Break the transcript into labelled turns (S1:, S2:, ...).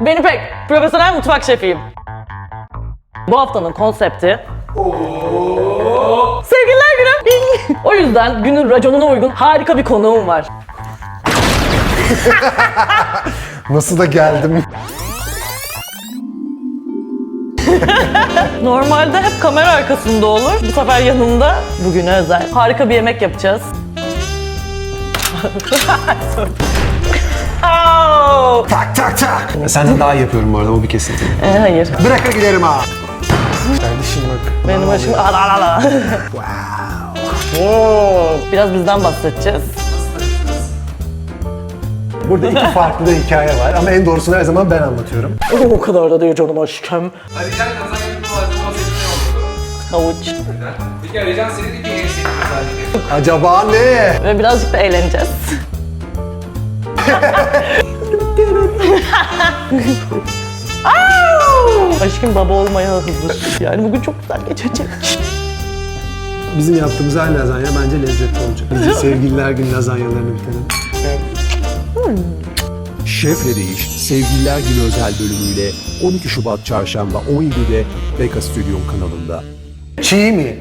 S1: Ben İpek, profesyonel mutfak şefiyim. Bu haftanın konsepti... Sevgililer günü. o yüzden günün raconuna uygun harika bir konuğum var.
S2: Nasıl da geldim.
S1: Normalde hep kamera arkasında olur. Bu sefer yanımda bugüne özel. Harika bir yemek yapacağız.
S2: Tak tak.
S3: Senden daha iyi yapıyorum bu arada o bir kesinti.
S1: Ee, hayır.
S2: Bıraka giderim ha. Kardeşim bak.
S1: Benim başım... Ala ala ala. Oo, Biraz bizden bahsedeceğiz.
S2: Burada iki farklı hikaye var ama en doğrusunu her zaman ben anlatıyorum.
S1: O kadar da değil canım aşkım.
S4: Alican kazan gibi?
S1: Havuç.
S4: Peki Alican senin de bir.
S2: Acaba ne?
S1: Ve birazcık da eğleneceğiz. Aşkım baba olmaya hazır. Yani bugün çok güzel geçecek.
S2: Bizim yaptığımız her lazanya bence lezzetli olacak. Biz de sevgililer günü lazanyalarını bitirelim.
S5: Şefle Değiş Sevgililer Günü özel bölümüyle 12 Şubat Çarşamba 17'de Beka Stüdyo kanalında.
S2: Çiğ mi?